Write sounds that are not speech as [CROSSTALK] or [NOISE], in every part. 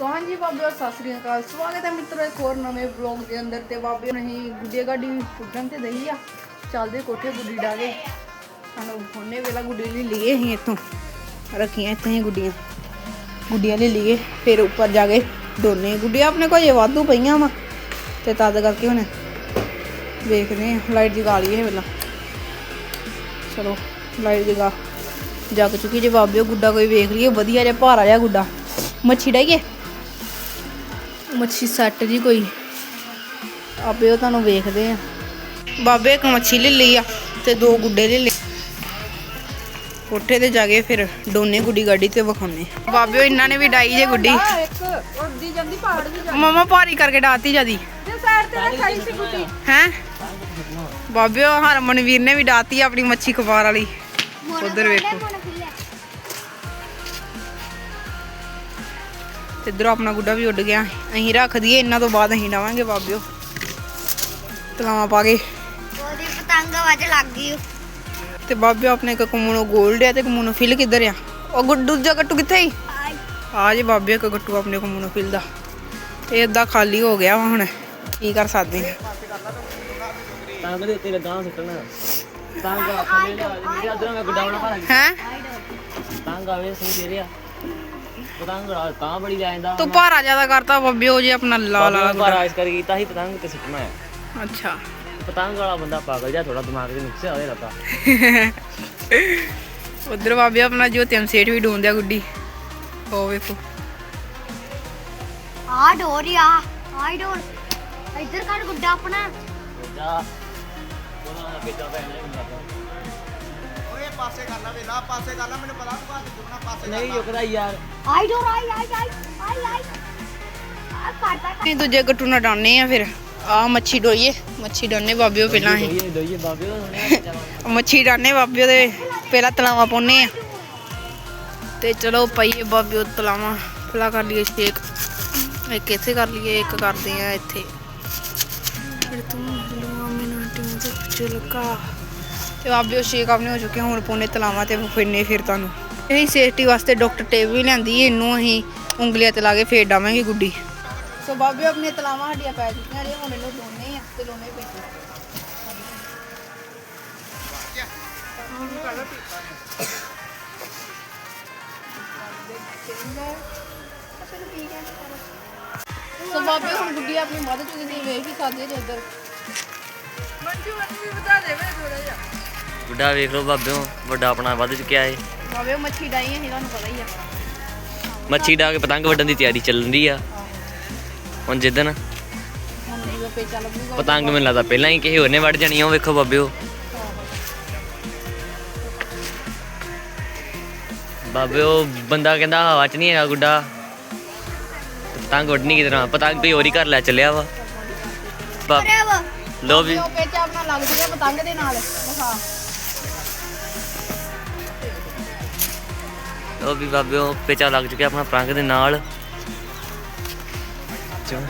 ਸੋ ਹਾਂਜੀ ਬਾਬੇ ਸਤਿ ਸ੍ਰੀ ਅਕਾਲ। ਸਵਾਗਤ ਹੈ ਮਿੱਤਰੋ ਇੱਕ ਹੋਰ ਨਵੇਂ ਵਲੌਗ ਦੇ ਅੰਦਰ ਤੇ ਬਾਬੇ ਨਹੀਂ ਗੁੱਡੀਆ ਗਾਡੀ ਉੱਡਣ ਤੇ ਦਈ ਆ। ਚੱਲਦੇ ਕੋਠੇ ਗੁੱਡੀ ਡਾ ਕੇ ਸਾਨੂੰ ਵੇਲਾ ਗੁੱਡੀ ਲਈ ਲਈਏ ਅਸੀਂ ਇੱਥੋਂ। ਰੱਖੀਆਂ ਇੱਥੇ ਹੀ ਗੁੱਡੀਆਂ। ਗੁੱਡੀਆਂ ਲੈ ਲਈਏ, ਫਿਰ ਉੱਪਰ ਜਾ ਕੇ ਦੋਨੇ ਗੁੱਡੀਆਂ ਆਪਣੇ ਕੋਲ ਜੇ ਵਾਧੂ ਪਈਆਂ ਵਾ। ਤੇ ਤਦ ਕਰਕੇ ਹੁਣ ਵੇਖਦੇ ਆ ਲਾਈਟ ਜਗਾ ਲਈਏ ਵੇਲਾ। ਚਲੋ, ਲਾਈਟ ਜਗਾ ਜਗ ਚੁੱਕੀ ਜੇ ਬਾਬਿਓ ਗੁੱਡਾ ਕੋਈ ਵੇਖ ਲਈਏ। ਵਧੀਆ ਜਿਹਾ ਭਾਰਾ ਜਿਹਾ ਗੁੱਡਾ। ਮੱਛੀ ਡਾਈਏ ਮੱਛੀ ਸੱਟ ਜੀ ਕੋਈ। ਆਪੇ ਉਹ ਤੁਹਾਨੂੰ ਵੇਖਦੇ ਆ। ਬਾਬੇ ਇੱਕ ਮੱਛੀ ਲੈ ਲਈ ਆ ਤੇ ਦੋ ਗੁੱਡੇ ਲੈ ਲਏ। ਕੋਠੇ ਤੇ ਜਾ ਕੇ ਫਿਰ ਦੋਨੇ ਗੁੱਡੀ ਗਾਡੀ ਤੇ ਵਿਖਾਉਣੇ ਬਾਬਿਓ ਇਹਨਾਂ ਨੇ ਵੀ ਡਾਈ ਜੇ ਗੁੱਡੀ। ਇੱਕ ਜਾਂਦੀ ਜਾਂਦੀ ਮਮਾ ਭਾਰੀ ਕਰਕੇ ਡਾਤੀ ਜਿਆਦੀ ਤੇ ਸਾਈਡ ਤੇ ਰੱਖਾਈ ਸੀ ਗੁੱਡੀ ਹੈ? ਬਾਬਿਓ ਹਰਮਨ ਵੀਰ ਨੇ ਵੀ ਡਾਤੀ ਆਪਣੀ ਮੱਛੀ ਖਵਾਰ ਵਾਲੀ। ਉਧਰ ਵੇਖੋ। ਤੇ ਇਧਰ ਆਪਣਾ ਗੁੱਡਾ ਵੀ ਉੱਡ ਗਿਆ। ਅਸੀਂ ਰੱਖ ਦਈਏ ਇਹਨਾਂ ਤੋਂ ਬਾਅਦ ਅਸੀਂ ਡਾਵਾਂਗੇ ਬਾਬਿਓ। ਤਲਾਵਾਂ ਪਾ ਕੇ। ਉਹਦੀ ਪਤੰਗ ਵੱਜ ਲੱਗ ਗਈ ਤੇ ਬਾਬਿਓ ਆਪਣੇ ਇੱਕ ਕਮੂਨੋ 골ਡ ਆ ਤੇ ਕਮੂਨੋ ਫਿਲ ਕਿੱਧਰ ਆ? ਉਹ ਗੁੱਡ ਦੂਜਾ ਗੱਟੂ ਕਿੱਥੇ ਹੀ ਆ ਜੇ ਬਾਬਿਓ ਇੱਕ ਗੱਟੂ ਆਪਣੇ ਕਮੂਨੋ ਫਿਲ ਦਾ। ਇਹ ਅੱਧਾ ਖਾਲੀ ਹੋ ਗਿਆ ਵਾ ਹੁਣ। ਕੀ ਕਰ ਸਕਦੇ ਆ? ਤੰਗ ਦੇ ਉੱਤੇ ਲਗਾਂ ਸੁੱਟਣਾ। ਤੰਗ ਆ ਥੱਲੇ ਲਿਆ ਮੇਰੇ ਅਧਰਾਂ ਮੈਂ ਗੁੱਡਾ ਬਣਾ ਭਰਾ ਹੈ? ਤੰਗ ਆਵੇ ਸਹੀ ਦੇ ਰਿਆ ਪਤੰਗ ਤਾਂ ਬੜੀ ਲੈ ਜਾਂਦਾ ਤੂੰ ਭਾਰਾ ਜ਼ਿਆਦਾ ਕਰਤਾ ਬਾਬਿਓ ਜੇ ਆਪਣਾ ਲਾਲ ਵਾਲਾ ਪਰ ਆਇਸ ਕਰ ਕੀਤਾ ਸੀ ਪਤੰਗ ਤੇ ਸੁੱਟਣਾ ਹੈ। ਗੁੱਡਾ। ਅੱਛਾ। ਪਤੰਗ ਵਾਲਾ ਬੰਦਾ ਪਾਗਲ ਜਾਂ ਥੋੜਾ ਦਿਮਾਗ ਦੇ ਨੁਕਸੇ ਹੋਵੇ ਲੱਗਾ ਉਧਰ ਬਾਬਿਓ ਆਪਣਾ ਜੋ ਤਿੰਨ ਸੇਠ ਵੀ ਡੋਂਦਿਆ ਗੁੱਡੀ। ਉਹ ਵੇਖੋ। ਆ ਡੋਰ ਆ ਆਈ ਡੋਰ। ਇੱਧਰ ਕਰ ਗੁੱਡਾ ਆਪਣਾ। ਜਾ ਉਹਨਾਂ ਦਾ ਬੇਟਾ ਭੈਣ ਨੇ ਹੁੰਦਾ ਨਹੀਂ ਯੁਕਦਾ ਯਾਰ। ਆਈ ਡੋਰ ਆਈ ਆਈ ਆਈ ਆਈ ਆਈ। ਆ ਕਰਦਾ ਨਹੀਂ ਦੂਜੇ ਗੱਟੂ ਨਾਲ ਡਾਉਣੇ ਆ ਫਿਰ। ਆ ਮੱਛੀ ਡੋਈਏ ਮੱਛੀ ਡਾਉਣੇ ਬਾਬਿਓ ਪਹਿਲਾਂ ਹੀ। ਦੋਈਏ ਬਾਬੇ ਮੱਛੀ ਡਾਉਣੇ ਬਾਬਿਓ ਦੇ ਪਹਿਲਾਂ ਤਲਾਵਾ ਪਾਉਣੇ ਆ। ਤੇ ਚਲੋ ਪਈਏ ਬਾਬਿਓ ਤਲਾਵਾ। ਪਹਿਲਾਂ ਕਰ ਲਈਏ ਸ਼ੇਕ ਇੱਕ। ਇੱਥੇ ਕਰ ਲਈਏ ਇੱਕ ਕਰਦੇ ਆ ਇੱਥੇ। ਫਿਰ ਤੂੰ ਮਿੰਟਾਂ ਦੇ ਚਲਕਾ ਤੇ ਬਾਬਿਓ ਸ਼ੇਕ ਆਪਣੇ ਹੋ ਚੁੱਕੇ ਹੁਣ ਪੋਨੇ ਤਲਾਵਾ ਤੇ ਫਿਰਨੇ ਫਿਰ ਤੁਹਾਨੂੰ। ਇਹ ਸੇਫਟੀ ਵਾਸਤੇ ਡਾਕਟਰ ਟੇਪ ਵੀ ਲੈਂਦੀ ਇਹਨੂੰ ਅਸੀਂ ਉਂਗਲੀਆਂ ਤੇ ਲਾ ਕੇ ਫੇਰ ਡਾਵਾਂਗੇ ਗੁੱਡੀ। ਸੋ ਬਾਬਿਓ ਆਪਣੀਆਂ ਤਲਾਵਾਂ ਸਾਡੀਆਂ ਪੈ ਚੁੱਕੀਆਂ ਜੇ ਹੁਣ ਇਹਨੂੰ ਦੋਨੇ ਆ ਤੇ ਲੋਨੇ ਪੈਂਦੇ ਸੋ ਬਾਬੇ ਹੁਣ ਗੁੱਡੀ ਆਪਣੀ ਮਦਦ ਚੁੱਕੀ ਦੀ ਵੇਖ ਹੀ ਇੱਧਰ। ਮੰਜੂ ਮੰਜੂ ਵੀ ਵਧਾ ਦੇਵੇ ਥੋੜਾ ਜਿਹਾ ਗੁੱਡਾ ਵੇਖ ਲਓ ਬਾਬਿਓ ਵੱਡਾ ਆਪਣਾ ਵੱਧ ਚੁੱਕਿਆ ਏ। ਬਾਬੇ ਮੱਛੀ ਡਾਈ ਹੈ ਤੁਹਾਨੂੰ ਪਤਾ ਹੀ ਆ। ਮੱਛੀ ਡਾ ਕੇ ਪਤੰਗ ਵੱਢਣ ਦੀ ਤਿਆਰੀ ਚੱਲਣ ਦੀ ਆ। ਹੁਣ ਜਿੱਦਣ ਹੁਣ ਪਤੰਗ ਮੈਨੂੰ ਲੱਗਦਾ ਪਹਿਲਾਂ ਹੀ ਕਿਸੇ ਹੋਰ ਨੇ ਵੱਢ ਜਾਣੀ ਆ ਉਹ ਵੇਖੋ ਬਾਬਿਓ। ਬਾਬਿਓ ਬੰਦਾ ਕਹਿੰਦਾ ਹਵਾ 'ਚ ਨਹੀਂ ਹੈਗਾ ਗੁੱਡਾ। ਪਤੰਗ ਵੱਢਣੀ ਕਿਤੇ ਨਾ ਪਤੰਗ ਕੋਈ ਹੋਰ ਹੀ ਘਰ ਲੈ ਚੱਲਿਆ ਵਾ। ਬਾ- ਲੋ ਵੀ। ਉਹ ਪੇਚਾ ਆਪਣਾ ਲੱਗ ਜੂਗਾ ਪਤੰਗ ਦੇ ਨਾਲ ਦਿਖਾ। ਉਹ ਵੀ ਬਾਬਿਓ ਪੇਚਾ ਲੱਗ ਚੁੱਕਿਆ ਆਪਣਾ ਪਤੰਗ ਦੇ ਨਾਲ। ਚਲੋ।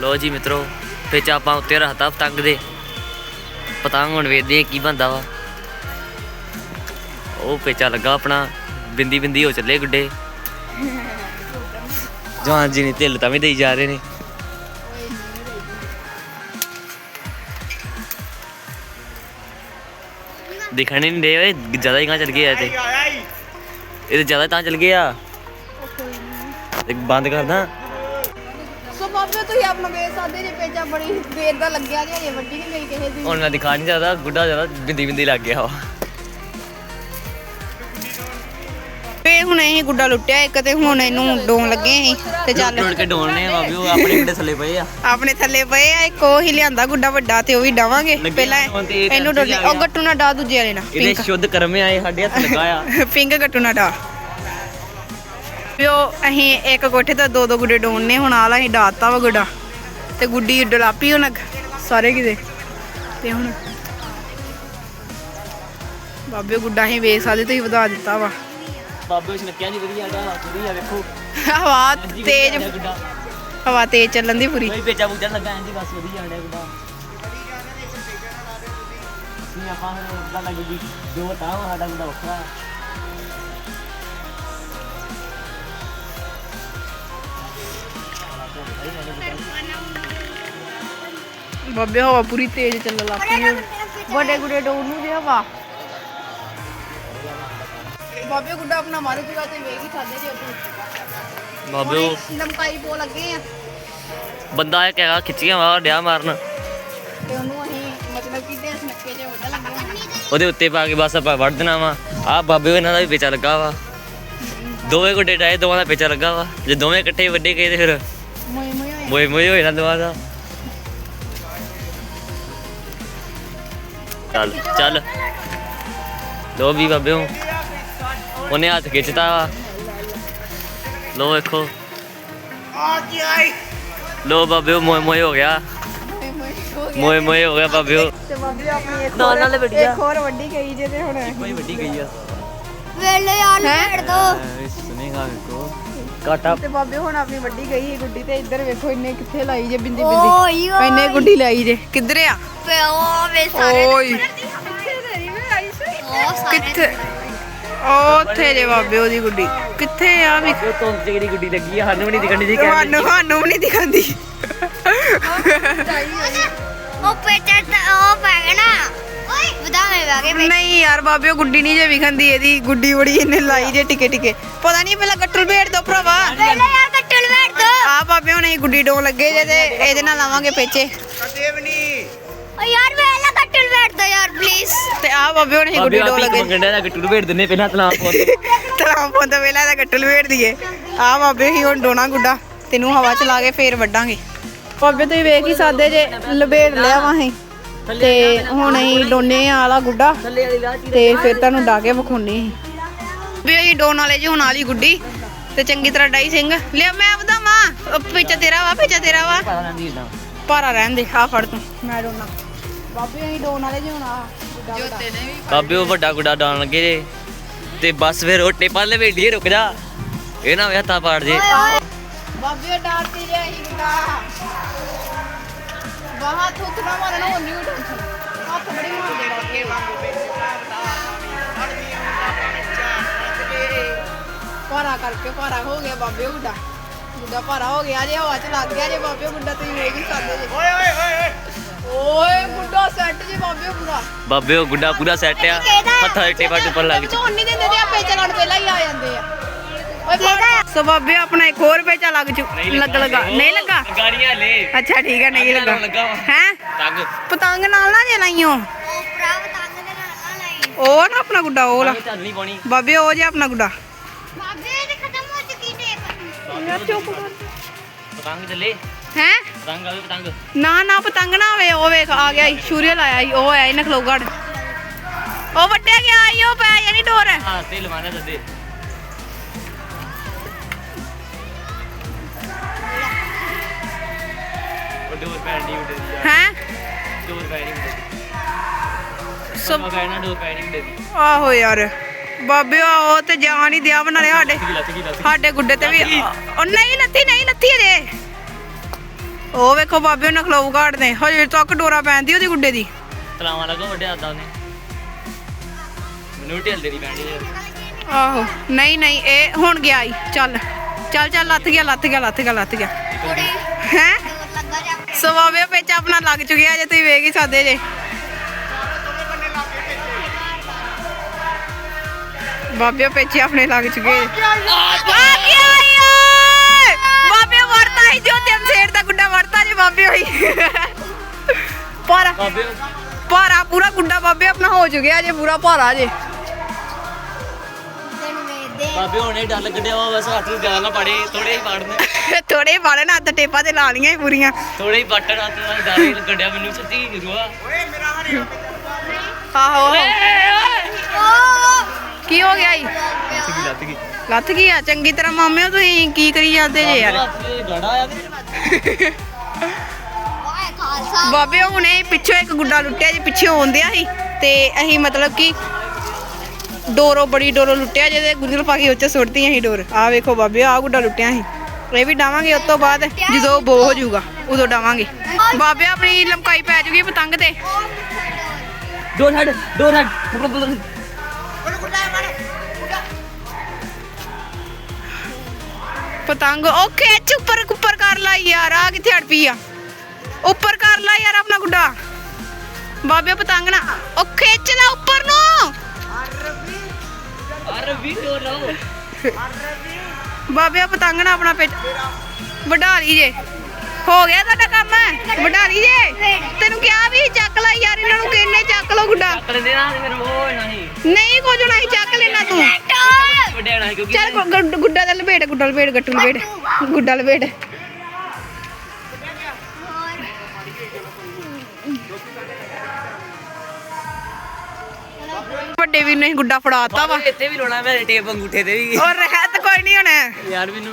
ਲੋ ਜੀ ਮਿੱਤਰੋ ਪੇਚਾ ਆਪਾਂ ਉੱਤੇ ਰੱਖਤਾ ਪਤੰਗ ਦੇ। ਪਤੰਗ ਹੁਣ ਵੇਖਦੇ ਹਾਂ ਕੀ ਬੰਦਾ ਵਾ। ਉਹ ਪੇਚਾ ਲੱਗਾ ਆਪਣਾ ਬਿੰਦੀ ਬਿੰਦੀ ਹੋ ਚੱਲੇ ਗੁੱਡੇ। ਜਵਾਨ ਜੀ ਨੇ ਢਿੱਲ ਤਾਂ ਵੀ ਦੇਈ ਜਾ ਰਹੇ ਨੇ। ਦਿਖਣ ਹੀ ਨਹੀਂ ਦੇ ਓਏ ਜ਼ਿਆਦਾ ਹੀ ਕਹਾਂ ਚੱਲ ਗਏ ਆ ਤੇ ਇਹ ਤੇ ਜ਼ਿਆਦਾ ਤਾਂ ਚੱਲ ਗਏ ਆ। ਇੱਕ ਬੰਦ ਕਰਦਾ ਸੋ ਬਾਬੇ ਤੁਸੀਂ ਆਪਣਾ ਵੇਖ ਸਕਦੇ ਜੇ ਪੇਚਾ ਬੜੀ ਦੇਰ ਦਾ ਲੱਗਿਆ ਜੇ ਵੱਡੀ ਨਹੀਂ ਗਈ ਕਿਸੇ ਦੀ। ਹੁਣ ਮੈਂ ਦਿਖਾ ਨਹੀਂ ਸਕਦਾ ਗੁੱਡਾ ਜ਼ਿਆਦਾ ਬਿੰਦੀ ਬਿੰਦੀ ਲੱਗ ਗਿਆ ਵਾ। ਤੇ ਹੁਣ ਇਹ ਗੁੱਡਾ ਲੁੱਟਿਆ ਇੱਕ ਤੇ ਹੁਣ ਇਹਨੂੰ ਡੋਣ ਲੱਗੇ ਅਸੀਂ ਤੇ ਚੱਲ। ਟੁੱਟ ਕੇ ਡੋਲਨੇ ਆ ਬਾਬੀ ਉਹ ਆਪਣੇ ਗੁੱਡੇ ਥੱਲੇ ਪਏ ਆ। ਆਪਣੇ ਥੱਲੇ ਪਏ ਆ ਇੱਕ ਉਹ ਹੀ ਲਿਆਂਦਾ ਗੁੱਡਾ ਵੱਡਾ ਤੇ ਉਹ ਵੀ ਡਾਵਾਂਗੇ। ਲੱਗੇ ਪਹਿਲਾਂ ਹੋਣ ਤੇ ਇਹ ਇਹਨੂੰ ਡੋਲੇ ਆ ਉਹ। ਗੱਟੂ ਨਾ ਡਾ ਦੂਜੇ ਵਾਲੇ ਨਾਲ ਇਹਦੇ ਸ਼ੁੱਧ ਕਰਮੇ ਆਏ ਸਾਡੇ ਹੱਥ ਲੱਗਾ ਆ। [LAUGHS] ਪਿੰਗ ਗੱਟੂ ਨਾ ਡਾ। ਪਿਓ ਅਸੀਂ ਇੱਕ ਕੋਠੇ ਤੋਂ ਦੋ ਦੋ ਗੁੱਡੇ ਡੋਣਨੇ ਹੁਣ ਆਲਾ ਅਸੀਂ ਡਾਤਾ ਵਾ ਗੁੱਡਾ। ਤੇ ਗੁੱਡੀ ਡਲਾਪੀ ਹੁਣ ਸਾਰੇ ਕਿਤੇ। ਤੇ ਹੁਣ ਬਾਬੇ ਗੁੱਡਾ ਅਸੀਂ ਵੇਚ ਸਕਦੇ ਤੁਸੀਂ ਵਧਾ ਦਿੱਤਾ ਵਾ। ਬਾਬੇ ਉਸ ਨੱਕਿਆ ਜੀ ਵਧੀਆ ਡਾ ਵਧੀਆ ਵੇਖੋ। ਹਵਾ ਤੇਜ਼ ਹਵਾ ਤੇਜ਼ ਚੱਲਣ ਦੀ ਪੂਰੀ। ਕੋਈ ਪੇਚਾ ਬੂਚਾ ਲੱਗਾ ਐਂ ਜੀ ਬਸ ਵਧੀਆ ਆਂਡਿਆ ਗੁੱਡਾ। ਖਿੱਚੀ ਆਪਾਂ ਫਿਰ ਉਹਦਾ ਲੱਗੂਗੀ ਜੋ ਤਾਂ ਸਾਡਾ ਗੁੱਡਾ ਵੱਖਰਾ। ਬਾਬੇ ਹਵਾ ਪੂਰੀ ਤੇਜ਼ ਚੱਲਣ ਲੱਗ ਪਈ। ਵੱਡੇ ਗੁੱਡੇ ਡੋਰ ਨੂੰ ਦੇ ਹਵਾ। ਬਾਬੇ ਗੁੱਡਾ ਆਪਣਾ ਮਾਰੂ ਜੂਗਾ ਤੇ ਵੇਖ ਹੀ ਸਕਦੇ ਜੇ ਤੂੰ ਬਾਬੇ ਲੰਕਾਈ ਪੋ ਲੱਗੇ ਆ। ਬੰਦਾ ਇੱਕ ਹੈਗਾ ਖਿੱਚੀਆਂ ਵਾ ਡਿਆ ਮਾਰਨ। ਤੇ ਉਹਨੂੰ ਅਸੀਂ ਮਤਲਬ ਕਿ ਦੇ ਨੱਕੇ ਜੇ ਵੱਡਾ ਲੱਗੇ ਹੋਏ ਉਹਦੇ ਉੱਤੇ ਪਾ ਕੇ ਬਸ ਆਪਾਂ ਵੜ ਦੇਣਾ ਵਾ। ਆ ਬਾਬੇ ਇਹਨਾਂ ਦਾ ਵੀ ਪੇਚਾ ਲੱਗਾ ਵਾ। ਦੋਵੇਂ ਗੁੱਡੇ ਡਾਏ ਦੋਵਾਂ ਦਾ ਪੇਚਾ ਲੱਗਾ ਵਾ। ਜੇ ਦੋਵੇਂ ਇਕੱਠੇ ਵੱਡੇ ਗਏ ਤੇ ਫਿਰ ਮੋਏ ਮੋਏ ਹੋਏ ਨਾ ਦੋਵਾਂ ਦਾ। ਚੱਲ ਚੱਲ। ਲੋ ਵੀ ਬਾਬਿਓ ਉਹਨੇ ਹੱਥ ਖਿੱਚਤਾ ਵਾ। ਲੋ ਵੇਖੋ। ਲੋ ਬਾਬਿਓ ਮੋਏ ਮੋਏ ਹੋ ਗਿਆ। ਮੋਏ ਮੋਏ ਹੋ ਗਏ ਮੋਏ ਮੋਏ ਹੋ ਗਿਆ ਬਾਬਿਓ ਤੇ ਬਾਬੇ ਆਪਣੀ ਇੱਕ ਨਾਲ ਹੋਰ ਨਾਲ ਵੱਡੀਆਂ। ਇੱਕ ਹੋਰ ਵੱਡੀ ਗਈ ਜੇ ਤੇ ਹੁਣ ਕੋਈ ਵੱਡੀ ਗਈ ਆ। ਵੇਲੇ ਯਾਰ ਹੈਂ? ਛੱਡ ਦੋ। ਸੁਨੇਗਾ ਵੇਖੋ। ਕਾਟਾ ਤੇ ਬਾਬੇ ਹੁਣ ਆਪਣੀ ਵੱਡੀ ਗਈ ਸੀ ਗੁੱਡੀ ਤੇ ਇੱਧਰ ਵੇਖੋ ਇੰਨੇ ਕਿੱਥੇ ਲਾਈ ਜੇ ਬਿੰਦੀ ਬਿੰਦੀ ਇੰਨੇ ਗੁੱਡੀ ਲਾਈ ਜੇ। ਕਿੱਧਰ ਆ? ਪਿਓ ਵੇ ਸਾਰੇ ਓਏ। ਉਹ ਸਾਰੇ ਕਿੱਥੇ? ਉਹ ਉੱਥੇ ਜੇ ਬਾਬੇ ਉਹਦੀ ਗੁੱਡੀ। ਕਿੱਥੇ ਆ ਵੀ? ਉਹ ਤੋਂ ਜਿਹੜੀ ਗੁੱਡੀ ਲੱਗੀ ਆ? ਸਾਨੂੰ ਵੀ ਨਹੀਂ ਦਿਖਣੀ ਦੀ ਤੁਹਾਨੂੰ ਸਾਨੂੰ ਵੀ ਨਹੀਂ ਦਿਖਾਂਦੀ ਉਹ ਤਾਂ ਉਹ ਪੈ ਗਿਆ ਨਾ। ਓਏ ਵਧਾਵੇਂ ਪੈ ਗਏ ਨਹੀਂ ਯਾਰ ਬਾਬੇ ਉਹ ਗੁੱਡੀ ਨਹੀਂ ਜੇ ਵਿਖਾਂਦੀ ਇਹਦੀ ਗੁੱਡੀ ਬੜੀ ਇਹਨੇ ਲਾਈ ਜੇ ਟਿਕੇ ਟਿਕੇ। ਪਤਾ ਨਹੀਂ ਪਹਿਲਾਂ ਗੱਟਲ ਭੇੜ ਦੋ ਭਰਾਵਾ। ਵੇਲੇ ਯਾਰ ਕੱਟਲ ਬੈਠ ਦੋ। ਆ ਬਾਬੇ ਹੁਣ ਇਹ ਗੁੱਡੀ ਡੋ ਲੱਗੇ ਜੇ ਤੇ ਇਹਦੇ ਨਾਲ ਲਾਵਾਂਗੇ ਪੇਚੇ। ਓ ਯਾਰ ਵੇਲੇ ਕੱਟਲ ਬੈਠ ਦੋ ਯਾਰ ਪਲੀਜ਼ ਤੇ ਆ ਬਾਬੇ ਹੁਣ ਇਹ ਗੁੱਡੀ ਡੋ ਲੱਗੇ ਮੰਗਣ ਦਾ ਗੱਟੂ ਭੇੜ ਦਿੰਨੇ ਪਹਿਲਾਂ ਤਲਾਬ ਪੋਤ ਤਲਾ ਪੋਂਦਾ ਵੇਲਾ ਦਾ ਗੱਟਲ ਵੇੜ ਦਈਏ ਆ ਬਾਬੇ ਹੀ ਹੁਣ ਡੋਣਾ ਗੁੱਡਾ ਤੈਨੂੰ ਹਵਾ ਚ ਲਾ ਕੇ ਫੇਰ ਵੱਡਾਂਗੇ ਬਾਬੇ ਤੁਸੀਂ ਵੇਖ ਹੀ ਸਾਦੇ ਜੇ ਲਬੇੜ ਲਿਆ ਵਾ ਅਸੀਂ। ਤੇ ਹੁਣ ਅਸੀਂ ਡੋਨੇ ਆ ਵਾਲਾ ਗੁੱਡਾ ਤੇ ਫਿਰ ਤੁਹਾਨੂੰ ਡਾ ਕੇ ਵਿਖਾਉਣੀ ਸੀ ਵੀ ਅਸੀਂ ਡੋਨ ਵਾਲੇ ਜੀ ਹੁਣ ਵਾਲੀ ਗੁੱਡੀ ਤੇ ਚੰਗੀ ਤਰ੍ਹਾਂ ਡਾਈ ਸਿੰਘ। ਲਿਆ ਮੈਂ ਵਧਾਵਾਂ ਪਿੱਛੇ ਤੇਰਾ ਵਾ ਪਿੱਛੇ ਤੇਰਾ ਵਾ। ਭਾਰਾ ਰਹਿਣ ਦੇ ਆ ਫੜ ਤੂੰ। ਮੈਂ ਡੋਨਾ। ਬਾਬੇ ਅਸੀਂ ਡੋਨ ਵਾਲੇ ਜੀ ਹੁਣ ਆ ਜੋਤੇ ਨੇ ਵੀ ਬਾਬੇ ਉਹ ਵੱਡਾ ਗੁੱਡਾ ਡਾਣ ਲੱਗੇ ਜੇ। ਤੇ ਬਸ ਫਿਰ ਉਹ ਟੇਪਾਂ ਲੈ ਵੇਲੀਏ ਰੁਕ ਜਾ ਇਹ ਨਾ ਵੇ ਹੱਥਾਂ ਪਾੜ ਜੇ। ਬਾਬੇ ਡਾਰਤੀ ਜੇ ਅਸੀਂ ਗੁੱਡਾ। ਬਾਹਾਂ ਥੁੱਕ ਨਾ ਮਾਰਨਾ ਹੁੰਦੀ ਉਹ ਟੈਨਸ਼ਨ ਹੱਥ ਬੜੀ ਮਾਰਦੇ ਬਾਬੇ। ਭਾਰਾ ਕਰਕੇ ਭਾਰਾ ਹੋ ਗਿਆ ਬਾਬੇ ਗੁੱਡਾ। ਗੁੱਡਾ ਭਾਰਾ ਹੋ ਗਿਆ ਜੇ ਹਵਾ ਚ ਲੱਗ ਗਿਆ ਜੇ ਬਾਬੇ ਗੁੱਡਾ ਤੁਸੀਂ ਵੇਖ ਹੀ ਸਕਦੇ ਜੇ। ਓਏ ਓਏ ਓਏ। ਓਏ ਗੁੱਡਾ ਸੈੱਟ ਜੇ ਬਾਬੇ ਉਹ ਪੂਰਾ। ਬਾਬੇ ਉਹ ਗੁੱਡਾ ਪੂਰਾ ਸੈੱਟ ਆ। ਹੱਥਾਂ ਦੇ ਟੇਪਾਂ ਟੁੱਪਣ ਲੱਗ ਚ ਝੋਨ ਨਹੀਂ ਦਿੰਦੇ ਤੇ ਆਪੇ ਚਲਾਣ ਪਹਿਲਾਂ ਹੀ ਆ ਜਾਂਦੇ ਆ। ਓਏ ਫੜ। ਸੋ ਬਾਬੇ ਆਪਣਾ ਇੱਕ ਹੋਰ ਪੇਚਾ ਲੱਗ ਚੁ ਲੱਗ ਲਗਾ ਨਹੀਂ ਲੱਗਾ? ਗਾੜੀਆਂ ਲੈ ਅੱਛਾ ਠੀਕ ਹੈ ਨਹੀਂ ਲੱਗਾ। ਹੈ? ਤੰਗ। ਪਤੰਗ ਨਾਲ ਨਾ ਜੇ ਲਾਈਓ। ਉਹ ਭਰਾ ਤੰਗ ਦੇ ਨਾਲ ਨਾ ਲਈ। ਉਹ ਨਾ ਆਪਣਾ ਗੁੱਡਾ ਉਹ ਲਾ। ਚੱਲ ਨਹੀਂ ਪਾਉਣੀ। ਬਾਬੇ ਉਹ ਜੇ ਆਪਣਾ ਗੁੱਡਾ। ਬਾਬੇ ਤੇ ਖਤਮ ਹੋ ਚੁੱਕੀ ਟੇਪ ਯਾਰ ਚੁੱਪ ਕਰ। ਪਤੰਗ ਚੱਲੇ। ਹੈ? ਪਤੰਗ ਆਵੇ ਪਤੰਗ। ਨਾ ਨਾ ਪਤੰਗ ਨਾ ਹੋਵੇ ਉਹ ਵੇਖ ਆ ਗਿਆ ਸੂਰੀਅਲ ਆਇਆ ਈ ਉਹ ਆਇਆ ਈ ਨਖਲੋਗੜ ਉਹ ਵੱਟਿਆ ਗਿਆ ਈ ਉਹ ਪੈ ਜਾਣੀ ਡੋਰ। ਹਾਂ ਤੇ ਲਵਾਣਾ ਦੱਦੇ। ਉਹ ਡੋਰ ਪੈਣ ਦੀ ਉੱਡੇ ਦੀ। ਹੈ? ਡੋਰ ਪੈਣ ਦੀ ਉੱਡੇ ਦੀ। ਸਭ ਸਭ ਕਹਿਣਾ ਡੋਰ ਪੈਣ ਦੀ ਉੱਡੇ ਦੀ। ਆਹੋ ਯਾਰ ਬਾਬੇ ਆ ਉਹ ਤੇ ਜਾਨ ਹੀ ਦਿਆ ਬਣਾ ਸਾਡੇ। ਲੱਥ ਗਈ ਸਾਡੇ ਗੁੱਡੇ ਤੇ ਵੀ ਉਹ ਨਹੀਂ ਨਹੀਂ ਅਜੇ। ਉਹ ਵੇਖੋ ਬਾਬੇ ਨੂੰ ਖਲੋਉ ਘਾੜਦੇ ਹਜੇ ਤੱਕ ਡੋਰਾ ਪੈਂਦੀ ਉਹਦੀ ਗੁੱਡੇ ਦੀ। ਤਲਾਵਾਂ ਲੱਗੋ ਵੱਡਿਆ ਆਦਾ ਉਹਨੇ ਮੈਨੂੰ ਢਿੱਲ ਦੇਣੀ ਪੈਣੀ ਆਹੋ ਨਹੀਂ ਨਹੀਂ ਇਹ ਹੁਣ ਗਿਆ ਈ। ਚੱਲ ਚੱਲ ਚੱਲ ਲੱਥ ਗਿਆ ਲੱਥ ਗਿਆ ਲੱਥ ਗਿਆ ਲੱਥ ਗਿਆ। ਹੈ? ਸੋ ਬਾਬੇ ਵਿੱਚ ਆਪਣਾ ਲੱਗ ਚੁੱਕਿਆ ਜੇ ਤੁਸੀਂ ਵੇਖ ਹੀ ਸਕਦੇ ਜੇ। ਬਾਬੇ ਪਿੱਛੇ ਆਪਣੇ ਲੱਗ ਚੁੱਕੇ ਆ ਬਾਬੇ। ਭਾਰਾ ਪੂਰਾ ਗੁੱਡਾ ਬਾਬੇ ਆਪਣਾ ਹੋ ਚੁੱਕਿਆ ਜੇ ਪੂਰਾ ਭਾਰਾ ਜੇ ਬਾਬੇ ਹੁਣੇ ਡਰ ਲੱਗੜਿਆ ਵਾ ਬਸ ਹੱਥ ਜ਼ਿਆਦਾ ਨਾ ਪਾੜੇ ਥੋੜੇ ਹੀ ਪਾੜਨੇ ਥੋੜੇ ਵਾਲੇ ਨਾ ਹੱਥ ਟੇਪਾਂ ਤੇ ਲਾ ਲੀਆਂ ਪੂਰੀਆਂ। ਥੋੜੇ ਹੀ ਪਾਟਣ ਹੱਥ ਨਾਲ ਡਰ ਹੀ ਲੱਗੜਿਆ ਮੈਨੂੰ ਸੱਚੀ ਰੁਆ। ਆਹੋ ਕੀ ਹੋ ਗਿਆ ਈ? ਲੱਥ ਗਈ। ਆ? ਚੰਗੀ ਤਰ੍ਹਾਂ ਮਾਮਿਓ ਤੁਸੀਂ ਕੀ ਕਰੀ ਜਾਂਦੇ ਜੇ ਯਾਰ? ਗੜਾ ਆ [LAUGHS] ਬਾਬੇ ਹੁਣੇ ਪਿੱਛੋਂ ਇੱਕ ਗੁੱਡਾ ਲੁੱਟਿਆ ਜੀ ਪਿੱਛੇ ਆਉਂਦਿਆ ਸੀ ਤੇ ਅਸੀਂ ਮਤਲਬ ਕਿ ਡੋਰੋ ਬੜੀ ਡੋਰੋ ਲੁੱਟਿਆ ਜਿਹਦੇ ਗੁੱਜਲ ਪਾ ਕੇ ਉੱਚੇ ਸੁੱਟਦੀ ਅਸੀਂ ਡੋਰ। ਆ ਵੇਖੋ ਬਾਬੇ ਆ ਗੁੱਡਾ ਲੁੱਟਿਆ ਸੀ ਇਹ ਵੀ ਡਾਵਾਂਗੇ ਉਸ ਤੋਂ ਬਾਅਦ ਜਦੋਂ ਉਹ ਬੋ ਹੋ ਜਾਊਗਾ ਉਦੋਂ ਡਾਵਾਂਗੇ। ਬਾਬੇ ਆਪਣੀ ਲਮਕਾਈ ਪੈ ਜੂਗੀ ਪਤੰਗ ਤੇ। ਡੋਰ ਹੈਡ ਡੋਰ ਹੈਡ ਪਤੰਗ ਉਹ ਖਿੱਚ ਉੱਪਰ ਉੱਪਰ ਕਰ ਲੈ ਯਾਰ ਆ ਕਿੱਥੇ ਅੜ ਪਈ ਆ? ਉੱਪਰ ਕਰ ਲੈ ਯਾਰ ਆਪਣਾ ਗੁੱਡਾ। ਬਾਬੇ ਪਤੰਗ ਨਾ ਉਹ ਖਿੱਚ ਲੈ ਉੱਪਰ ਨੂੰ। ਅਰਬੀ ਡੋਰ ਲਾਓ ਬਾਬੇ ਪਤੰਗ ਨਾ ਆਪਣਾ ਪਿੱਛ ਵਢਾ ਲਈ ਜੇ। ਹੋ ਗਿਆ ਤੁਹਾਡਾ ਕੰਮ? ਵਢਾ ਲਈ ਜੇ। ਤੈਨੂੰ ਕਿਹਾ ਵੀ ਚੱਕ ਲੈ ਯਾਰ ਇਹਨਾਂ ਨੂੰ ਕਿੰਨੇ ਚੱਕ ਲੋ ਗੁੱਡਾ। ਨਾ ਫਿਰ ਉਹ ਨਹੀਂ ਨਹੀਂ ਕੁਝ ਨਹੀਂ ਚੱਕ ਲੈਣਾ ਤੂੰ। ਚੱਲ ਗੁੱਡਾ ਦਾ ਲਪੇਟ ਗੁੱਡਾ ਲਪੇਟ ਗੱਟੂ ਲਪੇਟ। ਗੁੱਡਾ ਲਪੇਟ। ਵੱਡੇ ਵੀਰ ਨੇ ਗੁੱਡਾ ਫੜਾਤਾ ਵਾ। ਇੱਥੇ ਵੀ ਲਾਉਣਾ ਮੈਂ ਟੇਪ ਅੰਗੂਠੇ ਤੇ ਵੀ। ਔਰ ਰਹਿਤ ਕੋਈ ਨਹੀਂ ਹੋਣਾ। ਯਾਰ ਮੈਨੂੰ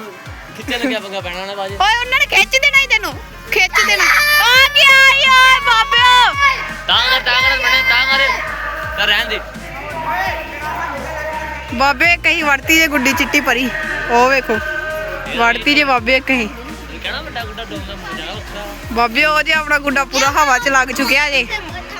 ਖਿੱਚਣ ਲੱਗਿਆ ਪੰਗਾ ਪੈਣਾ ਨਾ ਬਾਜ ਓਏ ਉਹਨਾਂ ਨੇ ਖਿੱਚ ਦੇਣਾ ਹੀ ਤੈਨੂੰ। ਖਿੱਚ ਦੇਣਾ। ਆ ਗਿਆ ਓਏ ਬਾਬਿਓ। ਤਾਂ ਕਰ ਤਾਂ ਕਰ ਬਣੇ ਤਾਂ ਕਰ। ਕਰ ਰਹਿਣ ਦੇ। ਬਾਬੇ ਕਹੀਂ ਵੜਤੀ ਜੇ ਗੁੱਡੀ ਚਿੱਟੀ ਪਰੀ ਉਹ ਵੇਖੋ। ਵੜਤੀ ਜੇ ਬਾਬੇ ਕਹੀਂ ਇਹ ਕਹਿਣਾ ਵੱਡਾ ਗੁੱਡਾ ਡੋਂਗਾ ਮੋਜਾ ਉੱਥਾ ਬਾਬੇ ਉਹ ਜੇ ਆਪਣਾ ਗੁੱਡਾ ਪੂਰਾ ਹਵਾ 'ਚ ਲੱਗ ਚੁੱਕਿਆ ਜੇ।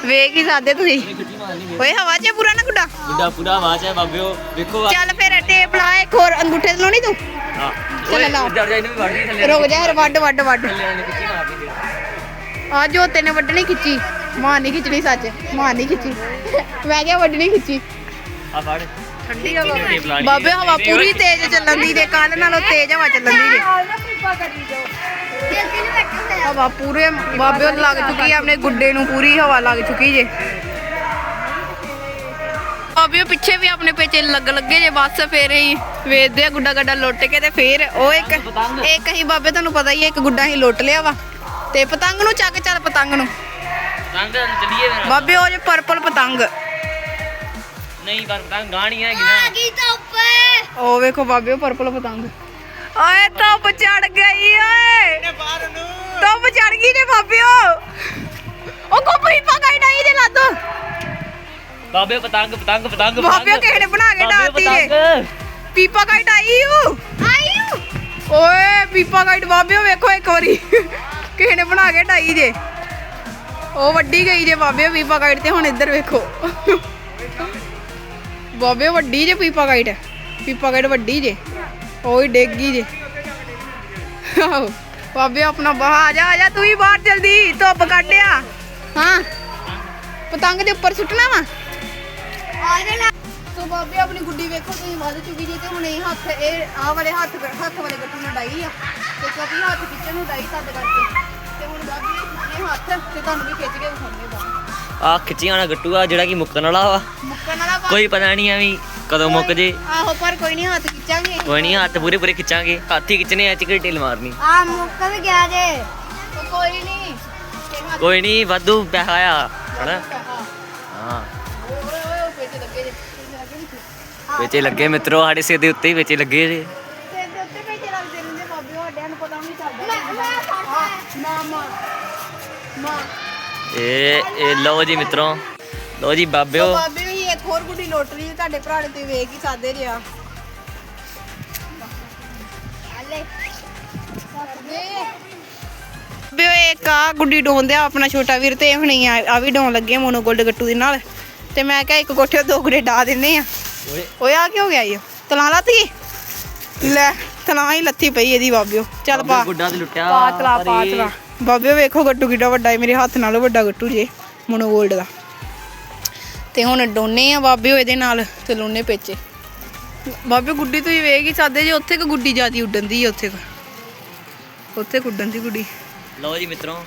ਵੇਖ ਹੀ ਸਕਦੇ ਤੁਸੀਂ। ਗੁੱਡੀ ਮਾਰਨੀ ਓਏ ਹਵਾ 'ਚ ਪੂਰਾ ਨਾ ਗੁੱਡਾ? ਗੁੱਡਾ ਪੂਰਾ ਆਵਾਜ਼ ਹੈ ਬਾਬਿਓ ਵੇਖੋ ਆ। ਚੱਲ ਫਿਰ ਟੇਪ ਲਾ ਇੱਕ ਹੋਰ ਅੰਗੂਠੇ ਤੇ ਲਾਉਣੀ ਤੂੰ? ਹਾਂ। ਚੱਲ ਲਾ। ਜੜ ਜਾ ਇਹਨੂੰ ਵੀ ਵੜਦੀ ਥੱਲੇ ਰੁਕ ਜਾ ਫਿਰ ਵੱਡ ਵੱਡ ਵੱਡ ਥੱਲੇ ਨੇ ਫਿਰ। ਆ ਜੋਤੇ ਨੇ ਵੱਢਣੀ ਖਿੱਚੀ। ਮਾਂ ਨਹੀਂ ਖਿੱਚਣੀ ਸੱਚ। ਮਾਂ ਨਹੀਂ ਖਿੱਚੀ। ਮੈਂ ਕਿਹਾ ਵੱਢਣੀ ਖਿੱਚੀ। ਆ ਫੜ। ਠੰਡੀ ਹਵਾ ਬਾਬੇ ਹਵਾ ਪੂਰੀ ਤੇਜ਼ ਚੱਲਣ ਦੀ ਕੱਲ ਨਾਲੋਂ ਤੇਜ਼ ਹਵਾ ਚੱਲਣ ਦੀ ਜੇ। ਹਵਾ ਪੂਰੇ ਬਾਬੇ ਨੂੰ ਲੱਗ ਚੁੱਕੀ ਆਪਣੇ ਗੁੱਡੇ ਨੂੰ ਪੂਰੀ ਹਵਾ ਲੱਗ ਚੁੱਕੀ ਜੇ। ਬਾਬੇ ਪਿੱਛੇ ਵੀ ਆਪਣੇ ਪੇਚੇ ਲੱਗ ਲੱਗੇ ਜੇ ਬਸ ਫੇਰ ਹੀ ਵੇਚਦੇ ਆ ਗੁੱਡਾ ਗੱਡਾ ਲੁੱਟ ਕੇ ਤੇ ਫੇਰ ਉਹ ਇੱਕ ਇੱਕ ਹੀ ਬਾਬੇ ਤੁਹਾਨੂੰ ਪਤਾ ਹੀ ਹੈ ਇੱਕ ਗੁੱਡਾ ਹੀ ਲੁੱਟ ਲਿਆ ਵਾ। ਤੇ ਪਤੰਗ ਨੂੰ ਚੱਕ ਚੱਲ ਪਤੰਗ ਨੂੰ। ਰੰਗ ਚੱਲੀਏ ਬਾਬੇ ਉਹ ਜੇ ਪਰਪਲ ਪਤੰਗ। ਨਹੀਂ ਪਰ ਤਾਂ ਗਾਣੀ ਹੈਗੀ ਨਾ। ਕੀ ਤਾਂ ਉੱਪਰ ਉਹ ਵੇਖੋ ਬਾਬੇ ਉਹ ਪਰਪਲ ਪਤੰਗ। ਓਏ ਧੁੱਪ ਚੜ ਗਈ ਓਏ। ਧੁੱਪ ਚੜ ਗਈ ਜੇ ਬਾਬੇ ਉਹ। ਉਹ ਕੋ ਪੀਪਾ ਕਾਈ ਡਾਈ ਦੇ ਲੱਦ ਬਾਬੇ ਪਤੰਗ ਪਤੰਗ ਪਤੰਗ ਬਾਬੇ ਕਿਸੇ ਨੇ ਬਣਾ ਕੇ ਡਾਤੀ ਜੇ ਪੀਪਾ ਕਾਈ ਡਾਈ ਓ। ਆਇਓ ਓਏ ਪੀਪਾ ਕਾਈ ਬਾਬੇ ਉਹ ਵੇਖੋ ਇੱਕ ਵਾਰੀ। ਕਿਸੇ ਨੇ ਬਣਾ ਕੇ ਡਾਈ ਜੇ। ਉਹ ਵੱਡੀ ਗਈ ਜੇ ਬਾਬੇ ਪੀਪਾ ਕਾਈਟ ਤੇ ਹੁਣ ਇੱਧਰ ਵੇਖੋ। ਬਾਬੇ ਵੱਡੀ ਜੇ ਪੀਪਾ ਕਾਈਟ। ਪੀਪਾ ਕਾਈਟ ਵੱਡੀ ਜੇ। ਉਹ ਹੀ ਡੇਗੀ ਜੇ। ਆਹੋ, ਬਾਬੇ, ਆਪਣਾ ਬਾਹਰ ਆ ਜਾ ਆ ਜਾ, ਤੂੰ ਵੀ ਬਾਹਰ ਜਲਦੀ, ਧੁੱਪ ਕੱਢਿਆ ਹਾਂ, ਪਤੰਗ ਦੇ ਉੱਪਰ ਸੁੱਟਣਾ ਵਾ। ਆ ਜਾ ਸੋ ਬਾਬੇ, ਆਪਣੀ ਗੁੱਡੀ ਵੇਖੋ, ਤੁਸੀਂ ਵੱਧ ਚੁੱਕੀ ਜੀ ਤੇ ਹੁਣ ਇਹ ਹੱਥ, ਇਹ ਆਹ ਵਾਲੇ ਹੱਥ ਹੱਥ ਵਾਲੇ ਗੱਟੂ ਨਾਲ ਡਾਈ ਆ। ਤੇ ਕਿਉਂਕਿ ਹੱਥ ਖਿੱਚਣ ਨੂੰ ਡਾਈ ਤਦ ਕਰਕੇ। ਤੇ ਹੁਣ ਬਾਬੇ, ਇਹ ਹੱਥ ਤੇ ਤੁਹਾਨੂੰ ਵੀ ਖਿੱਚ ਕੇ ਵਿਖਾਉਂਦੇ ਬਾਬੇ ਆ ਖਿੱਚੀ ਆਣਾ ਗੱਟੂ ਆ ਜਿਹੜਾ ਕਿ ਮੁੱਕਣ ਵਾਲਾ ਵਾ। ਮੁੱਕਣ ਵਾਲਾ ਵਾ- ਕੋਈ ਪਤਾ ਨਹੀਂ ਆ ਵੀ ਕਦੋਂ ਮੁੱਕ ਜੇ। ਆਹੋ ਪਰ ਕੋਈ ਨਹੀਂ ਹੱਥ ਖਿੱਚਾਂਗੇ। ਕੋਈ ਨਹੀਂ ਹੱਥ ਪੂਰੇ ਪੂਰੇ ਖਿੱਚਾਂਗੇ। ਹੱਥ ਹੀ ਖਿੱਚਣੇ ਆ ਚਿਕੜੀ ਢਿੱਲ ਮਾਰਨੀ? ਆ ਮੁੱਕ ਵੀ ਗਿਆ ਜੇ। ਕੋਈ ਨਹੀਂ। ਕੋਈ ਨਹੀਂ ਵਾਧੂ ਪੈਸਾ ਆ। ਹਨਾ? ਹਾਂ ਹਾਂ। ਓਏ ਓਏ ਉਹ ਪੇਚ ਲੱਗੇ ਜੇ। ਵਿੱਚੇ ਲੱਗੇ ਮਿੱਤਰੋ ਸਾਡੇ ਸਿਰ ਦੇ ਉੱਤੇ ਹੀ ਵਿੱਚੇ ਲੱਗੇ ਜੇ। ਤੇ ਦੇ ਉੱਤੇ ਪੇਚ ਲੱਗਦੇ ਰਹਿੰਦੇ ਬਾਬੇ ਵੱਡਿਆਂ ਨੂੰ ਪਤਾ ਨਹੀਂ ਚੱਲਦਾ। ਮੈਂ ਮੈਂ ਫੜਦਾ। ਮਾਂ ਮਾਂ ਮਾਂ ਇਹ ਇਹ ਲਓ ਜੀ ਮਿੱਤਰੋ। ਲਓ ਜੀ ਬਾਬਿਓ। ਬਾਬੇ ਵੀ ਇੱਕ ਹੋਰ ਗੁੱਡੀ ਲੋਟ ਰਹੀ ਤੁਹਾਡੇ ਭਰਾ ਨੇ ਤੇ ਵੇਖ ਹੀ ਸਾਦੇ ਰਿਆ ਹਲੇ ਬੇ ਇੱਕ ਆ ਗੁੱਡੀ ਡੋਂਦੇ ਆ ਆਪਣਾ ਛੋਟਾ ਵੀਰ ਤੇ ਹੁਣੀ ਆ ਆ ਵੀ ਡੋਣ ਲੱਗੇ ਮੋਨੋ ਗੋਲਡ ਗੱਟੂ ਦੇ ਨਾਲ। ਤੇ ਮੈਂ ਕਿਹਾ ਇੱਕ ਕੋਠੇ ਤੋਂ ਦੋ ਗੁੱਡੇ ਡਾ ਦਿੰਨੇ ਆ। ਓਏ। ਓਏ ਆ ਕੀ ਹੋ ਗਿਆ ਇਹ ਤਲਾ ਲਾਤੀ? ਲੈ ਤਲਾ ਹੀ ਲੱਥੀ ਪਈ ਇਹਦੀ ਬਾਬਿਓ। ਚੱਲ ਪਾ। ਗੁੱਡਾ ਤੇ ਲੁੱਟਿਆ। ਪਾ ਤਲਾ ਪਾ ਤਲਾ ਬਾਬਿਓ ਵੇਖੋ ਗੱਟੂ ਕਿੱਡਾ ਵੱਡਾ ਹੈ ਮੇਰੇ ਹੱਥ ਨਾਲੋਂ ਵੱਡਾ ਗੱਟੂ ਜੇ ਮੋਨੋ ਗੋਲਡ ਦਾ। ਤੇ ਹੁਣ ਡੋਨੇ ਆ ਬਾਬਿਓ ਇਹਦੇ ਨਾਲ ਤੇ ਲੋਨੇ ਪੇਚੇ। ਬਾਬੇ ਗੁੱਡੀ ਤੁਸੀਂ ਵੇਖ ਹੀ ਸਕਦੇ ਜੇ ਉੱਥੇ ਕਿ ਗੁੱਡੀ ਜਿਆਦੀ ਉੱਡਣ ਦੀ ਉੱਥੇ ਕੁ। ਉੱਥੇ ਉੱਡਣ ਦੀ ਗੁੱਡੀ। ਲਓ ਜੀ ਮਿੱਤਰੋ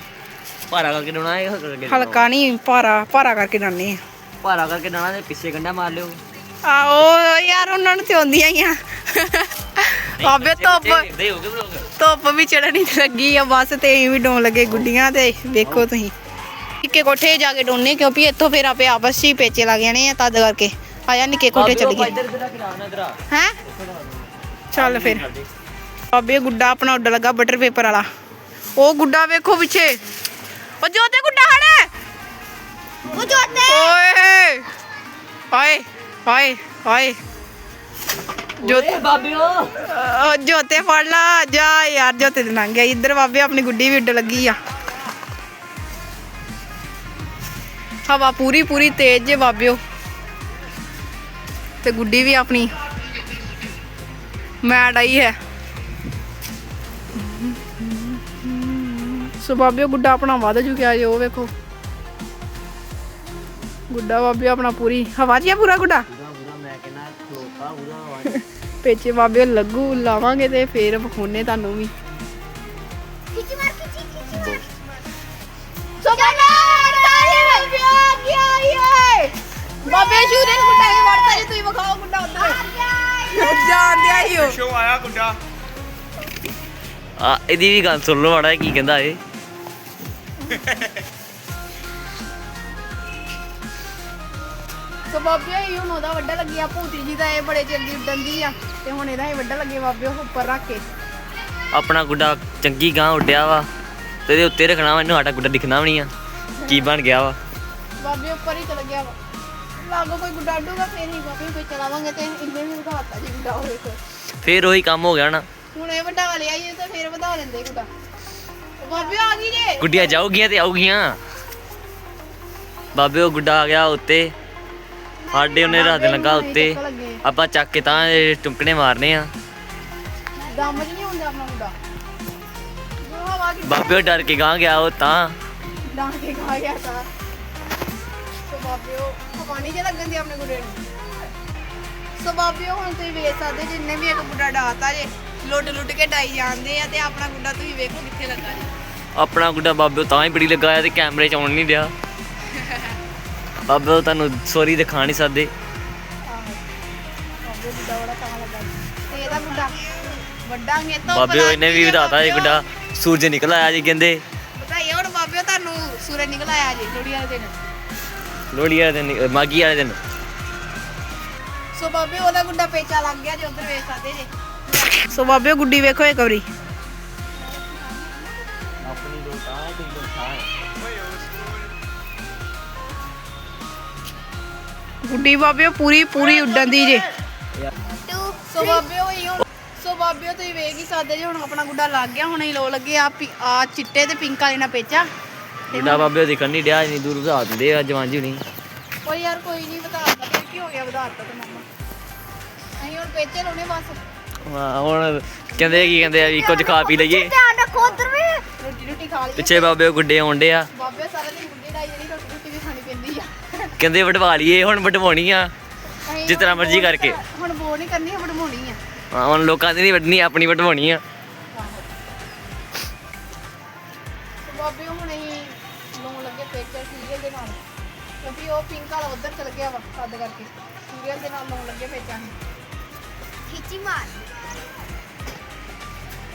ਭਾਰਾ ਕਰਕੇ ਡੋਣਾ ਇਹ ਹਲਕਾ ਨਹੀਂ ਭਾਰਾ ਭਾਰਾ ਕਰਕੇ ਡਾਨੇ ਆ। ਭਾਰਾ ਕਰਕੇ ਡਾਣਾ ਤੇ ਪਿੱਛੇ ਗੰਡਾ ਮਾਰ ਲਿਓ। ਆਓ ਯਾਰ ਉਹਨਾਂ ਨੂੰ ਤੇ ਆਉਂਦੀਆਂ ਹੀ ਆ। ਬਾਬੇ ਧੁੱਪ ਦੇ ਹੋ ਗਏ ਬਲੋਗ ਧੁੱਪ ਵੀ ਚੜਨੀ ਲੱਗੀ ਆ ਬਸ ਤੇ ਐਂ ਵੀ ਡੋਣ ਲੱਗੇ ਗੁੱਡੀਆਂ ਤੇ ਵੇਖੋ ਤੁਸੀਂ। ਨਿੱਕੇ ਕੋਠੇ ਜਾ ਕੇ ਡੋਨੇ ਕਿਉਂਕਿ ਇੱਥੋਂ ਫੇਰ ਆਪੇ ਆਪਸ 'ਚ ਹੀ ਪੇਚੇ ਲੱਗ ਜਾਣੇ ਆ ਤਦ ਕਰਕੇ। ਆਇਆ ਨਿੱਕੇ ਕੋਠੇ ਚੱਲ ਗਏ। ਹੈ? ਚੱਲ ਫਿਰ। ਬਾਬੇ ਗੁੱਡਾ ਆਪਣਾ ਉੱਡ ਲੱਗਾ ਬਟਰ ਪੇਪਰ ਵਾਲਾ। ਉਹ ਗੁੱਡਾ ਵੇਖੋ ਪਿੱਛੇ। ਉਹ ਜੋਤੇ ਗੁੱਡਾ ਹੜੇ ਉਹ ਜੋਤੇ ਓਏ ਹਾਏ ਹਾਏ ਹਾਏ। ਜੋਤੇ ਬਾਬਿਓ। ਉਹ ਜੋਤੇ ਫੜ ਲਾ ਜਾ ਯਾਰ ਜੋਤੇ ਦੇ ਲੰਘ ਗਿਆ। ਇੱਧਰ ਬਾਬੇ ਆਪਣੀ ਗੁੱਡੀ ਵੀ ਉੱਡ ਲੱਗੀ ਆ। ਹਵਾ ਪੂਰੀ ਪੂਰੀ ਤੇਜ਼ ਜੇ ਬਾਬਿਓ। ਤੇ ਗੁੱਡੀ ਵੀ ਆਪਣੀ ਮੈਡ ਆਈ ਹੈ। ਸੋ ਬਾਬਿਓ ਗੁੱਡਾ ਆਪਣਾ ਵੱਧ ਚੁੱਕਿਆ ਜੇ ਉਹ ਵੇਖੋ। ਗੁੱਡਾ ਬਾਬਿਓ ਆਪਣਾ ਪੂਰੀ ਹਵਾ ਆ ਪੂਰਾ ਗੁੱਡਾ? ਮੈਂ ਕਹਿੰਦਾ ਖਲੋਤਾ ਪੂਰਾ ਪੇਚੇ ਬਾਬਿਓ ਲੱਗੂ ਲਾਵਾਂਗੇ ਤੇ ਫੇਰ ਵਿਖਾਉਣੇ ਤੁਹਾਨੂੰ ਵੀ। ਖਿੱਚ ਮਾਰ ਖਿੱਚ ਖਿੱਚ ਮਾਰ। ਸੋ ਬਣਾ ਤਾਲੇ ਪਿਆ ਗਿਆ ਇਹ ਬਾਬੇ ਸ਼ੂਰੇ ਨੂੰ ਗੁੱਡਾ ਇਹ ਵੜਦਾ ਜੇ ਤੁਸੀਂ ਵਿਖਾਓ ਗੁੱਡਾ ਉਧਰ। ਜਾਣ ਦਿਆ ਹੀ ਉਹ ਸ਼ੋ ਆਇਆ ਗੁੱਡਾ ਆ ਇਹਦੀ ਵੀ ਗੱਲ ਸੁਣ ਲਓ ਮਾੜਾ ਕੀ ਕਹਿੰਦਾ ਇਹ। ਸੋ ਬਾਬਿਓ ਇਹ ਹੁਣ ਉਹਦਾ ਵੱਡਾ ਲੱਗਿਆ ਭੂਤੀ ਜੀ ਦਾ ਇਹ ਬੜੇ ਚਿਰ ਦੀ ਉੱਡਣ ਦੀ ਆ ਤੇ ਹੁਣ ਇਹਦਾ ਹੀ ਵੱਡਾ ਲੱਗੇ ਬਾਬਿਓ ਉੱਪਰ ਰੱਖ ਕੇ। ਆਪਣਾ ਗੁੱਡਾ ਚੰਗੀ ਗਾਂ ਉੱਡਿਆ ਵਾ ਤੇ ਇਹਦੇ ਉੱਤੇ ਰੱਖਣਾ ਵਾ ਇਹਨੂੰ ਸਾਡਾ ਗੁੱਡਾ ਦਿਖਣਾ ਵੀ ਨਹੀਂ ਆ ਕੀ ਬਣ ਗਿਆ ਵਾ। ਬਾਬੇ ਉੱਪਰ ਹੀ ਚਲ ਗਿਆ ਵਾ। ਲਾਗੋ ਕੋਈ ਗੁੱਡਾ ਡੂਗਾ ਫੇਰ ਹੀ ਬਾਬੇ ਕੋਈ ਚਲਾਵਾਂਗੇ ਤੇ ਇੰਨੇ ਵੀ ਵਧਾਤਾ ਜੀ ਗੁੱਡਾ ਉਹ ਵੇਖੋ ਫੇਰ ਉਹੀ ਕੰਮ ਹੋ ਗਿਆ ਨਾ। ਹੁਣ ਇਹ ਵੱਡਾ ਲਿਆ ਇਹ ਤਾਂ ਫੇਰ ਵਧਾ ਲੈਂਦੇ ਗੁੱਡਾ। ਬਾਬੇ ਆ ਗਈ ਜੇ? ਗੁੱਡੀਆਂ ਜਾਊਗੀਆਂ ਤੇ ਆਊਗੀਆਂ। ਬਾਬੇ ਉਹ ਗੁੱਡਾ ਆ ਗਿਆ ਉੱਤੇ। ਸਾਡੇ ਉਹਨੇ ਰੱਖ ਦੇਣ ਲੱਗਾ ਉੱਤੇ। ਆਪਾਂ ਚੱਕ ਕੇ ਤਾਂ ਟੁੰਕਣੇ ਮਾਰਨੇ ਆ। ਦਮ ਨਹੀਂ ਹੁੰਦਾ ਆਪਣਾ ਕੀ ਬਾਬੇ ਡਰ ਕੇ ਗਾਂ ਗਿਆ ਉਹ ਤਾਂ। ਡਾਂ ਕੇ ਖਾ ਗਿਆ ਤਾਂ। ਸੋ ਬਾਬੇ ਉਹ ਹਵਾਨੀ ਜੇ ਲੱਗਣ ਦੀ ਆਪਣੇ ਗੁੱਡੇ ਨੂੰ। ਸੋ ਬਾਬੇ ਉਹ ਹੁਣ ਤੁਸੀਂ ਵੇਖ ਸਕਦੇ ਜਿੰਨੇ ਵੀ ਇੱਕ ਗੁੱਡਾ ਡਾਤਾ ਜੇ ਲੁੱਟ ਲੁੱਟ ਕੇ ਡਾਈ ਜਾਂਦੇ ਆ ਤੇ ਆਪਣਾ ਗੁੱਡਾ ਤੁਸੀਂ ਵੇਖੋ ਕਿੱਥੇ ਲੱਗਾ ਜੀ। ਆਪਣਾ ਗੁੱਡਾ ਬਾਬੇ ਉਹ ਤਾਂ ਹੀ ਬੜੀ ਲੱਗਾ ਆ ਤੇ ਕੈਮਰੇ 'ਚ ਆਉਣ ਨਹੀਂ ਰਿਹਾ ਬਾਬੇ ਉਹ ਤੁਹਾਨੂੰ ਸੋਰੀ ਦਿਖਾ ਨਹੀਂ ਸਕਦੇ। ਬਾਬੇ ਗੁੱਡਾ ਬੜਾ ਤਾਂ ਲੱਗਾ ਜੀ। ਤੇ ਇਹਦਾ ਗੁੱਡਾ ਵੱਡਾਂਗੇ ਤਾਂ ਬਾਬੇ ਉਹ ਇਹਨੇ ਵੀ ਵਧਾਤਾ ਇਹ ਗੁੱਡਾ। ਸੂਰਜ ਨਿਕਲ ਆਇਆ ਜੀ ਕਹਿੰਦੇ। ਬਤਾਈਏ ਹੁਣ ਬਾਬੇ ਤੁਹਾਨੂੰ ਸੂਰਜ ਨਿਕਲ ਆਇਆ ਜੀ। ਲੋਹੜੀ ਵਾਲੇ ਦਿਨ। ਲੋਹੜੀ ਵਾਲੇ ਦਿਨ ਅ, ਮਾਘੀ ਵਾਲੇ ਦਿਨ। ਸੋ ਬਾਬੇ ਉਹਦਾ ਗੁੱਡਾ ਪੇਚਾ ਲੱਗ ਗਿਆ ਜੇ ਉਧਰ ਵੇਖ ਸਕਦੇ ਜੇ। ਸੋ ਬਾਬੇ ਗੁੱਡੀ ਵੇਖੋ ਇੱਕ ਵਾਰੀ। ਆਪਣੀ ਦੋ ਤਾਂ ਹੈ ਦੋ ਗੁੱਡੀ ਬਾਬੇ ਪੂਰੀ ਪੂਰੀ ਉੱਡਣ ਦੀ ਜੇ। ਸੋ ਬਾਬੇ ਹੋਈ ਹੁਣ ਸੋ ਬਾਬੇ ਤੁਸੀਂ ਵੇਖ ਹੀ ਸਕਦੇ ਜੇ ਹੁਣ ਆਪਣਾ ਗੁੱਡਾ ਲੱਗ ਗਿਆ ਹੁਣ ਹੀ ਲੋ ਲੱਗੇ ਆ ਪੀ- ਆ ਚਿੱਟੇ ਤੇ ਪਿੰਕ ਵਾਲੇ ਨਾਲ ਪੇਚਾ। ਗੁੱਡਾ ਬਾਬੇ ਦਿਖਣ ਨਹੀਂ ਡਿਆ ਇੰਨੀ ਦੂਰ ਵਧਾ ਦਿੰਦੇ ਆ ਜਵਾਨ ਜੀ ਹੁਣੀ। ਓ ਯਾਰ ਕੋਈ ਨਹੀਂ ਵਧਾਤਾ ਫਿਰ ਕੀ ਹੋ ਗਿਆ ਵਧਾਤਾ ਤੇ ਮੰਮਾ। ਅਸੀਂ ਹੁਣ ਪੇਚੇ ਲਾਉਣੇ ਬਸ। ਹਾਂ, ਹੁਣ ਕਹਿੰਦੇ ਕੀ ਕਹਿੰਦੇ ਆ ਵੀ ਕੁਝ ਖਾ ਪੀ ਲਈਏ। ਧਿਆਨ ਰੱਖੋ ਉਧਰ ਵੀ। ਰੋਟੀ ਰੋਟੀ ਖਾ ਲਈ ਪਿੱਛੇ ਬਾਬੇ ਗੁੱਡੇ ਆਉਂਦੇ ਆ। ਬਾਬੇ ਸਾਰਾ ਦਿਨ ਕਹਿੰਦੇ ਵਟਵਾ ਲਈਏ ਹੁਣ ਵਟਵਾਉਣੀ ਆ ਅਸੀਂ ਜਿਸ ਤਰ੍ਹਾਂ ਹੁਣ ਮਰਜ਼ੀ ਬੋਰ ਕਰਕੇ। ਕਰ- ਹੁਣ ਬੋਰ ਨਹੀਂ ਕਰਨੀ ਬਣਾਉਣੀ ਆ। ਹਾਂ, ਹੁਣ ਲੋਕਾਂ ਦੀ ਨਹੀਂ ਵੱਢਣੀ ਆਪਣੀ ਵਟਵਾਉਣੀ ਆ। ਤੇ ਬਾਬੇ ਹੁਣ ਅਸੀਂ ਲਾਉਣ ਲੱਗੇ ਪੇਚਰ ਸੀਰੀਅਲ ਦੇ ਨਾਲ ਕਿਉਂਕਿ ਉਹ ਪਿੰਕ ਵਾਲਾ ਉਧਰ ਚਲ ਗਿਆ ਵਾ ਤਦ ਕਰਕੇ। ਸੀਰੀਅਲ ਦੇ ਨਾਲ ਲਾਉਣ ਲੱਗੇ ਪੇਚਾਂ ਖਿੱਚੀ ਮਾਰ।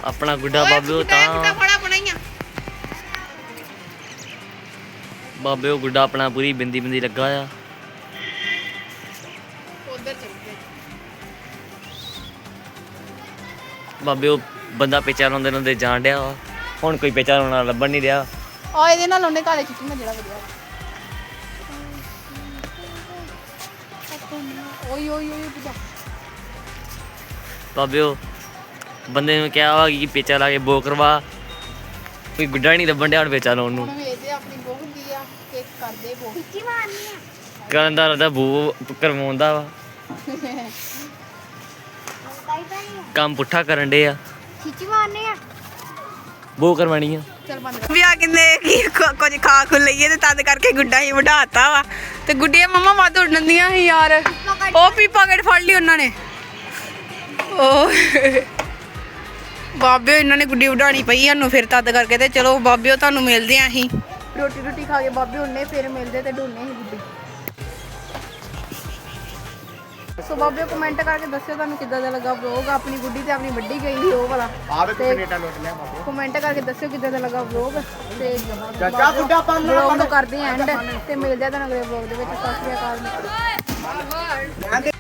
ਆਪਣਾ ਗੁੱਡਾ ਬਾਬੇ ਉਹ ਤਾਂ ਫੜਾ ਬਣਾਈਆਂ। ਬਾਬੇ ਉਹ ਗੁੱਡਾ ਆਪਣਾ ਪੂਰੀ ਬਿੰਦੀ ਬਿੰਦੀ ਲੱਗਾ ਆ। ਉਧਰ ਚਲ ਗਿਆ ਬਾਬੇ ਉਹ ਬੰਦਾ ਪੇਚਾ ਲਾਉਂਦੇ ਲਾਉਂਦੇ ਜਾਣ ਡਿਆ ਵਾ। ਹੁਣ ਕੋਈ ਪੇਚਾ ਲਾਉਣਾ ਲੱਭਣ ਨਹੀਂ ਰਿਹਾ। ਆ ਇਹਦੇ ਨਾਲ ਲਾਉਂਦੇ ਕਾਲੇ ਚਿੱਟੀ ਨਾਲ ਜਿਹੜਾ ਵਧੀਆ ਓਏ ਓਏ ਓਏ ਬੁੱਢਾ ਬਾਬੇ ਉਹ ਬੰਦੇ ਨੂੰ ਕਿਹਾ ਵਾ ਕਿ ਪੇਚਾ ਲਾ ਕੇ ਬੋ ਕਰਵਾ। ਕੋਈ ਗੁੱਡਾ ਨਹੀਂ ਲੱਭਣ ਡਿਆ ਹੁਣ ਪੇਚਾ ਲਾਉਣ ਨੂੰ। ਹੁਣ ਵੇਚਦੇ ਆਪਣੀ ਕਰਦੇ ਬੋਹ ਖਿੱਚੀ ਮਾਰਨੀ ਆ। ਕਰਨ ਦਾ ਰਦਾ ਬੂ ਕਰਵਾਉਂਦਾ ਵਾ। ਕਾਈ ਆ ਕੰਮ ਪੁੱਠਾ ਕਰਨ ਡੇ ਆ। ਖਿੱਚੀ ਮਾਰਨੀ ਆ। ਬੋ ਕਰਵਾਣੀ ਆ। ਚਲ ਬੰਦ ਕਰ। ਵਿਆਹ ਕਿੰਨੇ ਕੀ ਕੁ- ਕੁਝ ਖਾ ਖੁ ਲਈਏ ਤੇ ਤਦ ਕਰਕੇ ਗੁੱਡਾ ਹੀ ਵਢਾਤਾ ਵਾ। ਤੇ ਗੁੱਡੀਆਂ ਮੰਮਾ ਵੱਧ ਉੱਡਣਦੀਆਂ ਸੀ ਯਾਰ। ਉਹ ਵੀ ਪਾਕਟ ਫੜ ਲਈ ਉਹਨਾਂ ਨੇ। ਉਹ ਬਾਬਿਓ ਇਹਨਾਂ ਨੇ ਗੁੱਡੀ ਵਢਾਣੀ ਪਈ ਸਾਨੂੰ ਫਿਰ ਤਦ ਕਰਕੇ ਤੇ ਚਲੋ ਬਾਬਿਓ ਤੁਹਾਨੂੰ ਮਿਲਦੇ ਆਂ ਅਸੀਂ। ਰੋਟੀ ਰੋਟੀ ਖਾ ਕੇ ਬਾਬੇ ਉਹਨੇ ਫਿਰ ਮਿਲਦੇ ਤੇ ਢੋਨੇ ਸੀ ਗੁੱਡੀ ਸੋ ਬਾਬਿਓ ਕਮੈਂਟ ਕਰਕੇ ਦੱਸਿਓ ਤੁਹਾਨੂੰ ਕਿੱਦਾਂ ਦਾ ਲੱਗਾ ਵਲੌਗ ਆਪਣੀ ਗੁੱਡੀ ਤੇ ਆਪਣੀ ਵੱਡੀ ਗਈ ਸੀ ਉਹ ਵਾਲਾ। ਆਵੇ ਕੈਨੇਡਾ ਲੁੱਟ ਲਿਆ ਬਾਬੂ। ਕਮੈਂਟ ਕਰਕੇ ਦੱਸਿਓ ਕਿੱਦਾਂ ਦਾ ਲੱਗਾ ਵਲੌਗ ਤੇ ਚਾਚਾ ਗੁੱਡਾ ਪੰਨ ਵਲੌਗ ਨੂੰ ਕਰਦੇ ਐਂਡ ਤੇ ਮਿਲਦੇ ਆ ਤੁਹਾਨੂੰ ਅਗਲੇ ਵਲੌਗ ਦੇ ਵਿੱਚ। ਸਤਿ ਸ਼੍ਰੀ ਅਕਾਲ।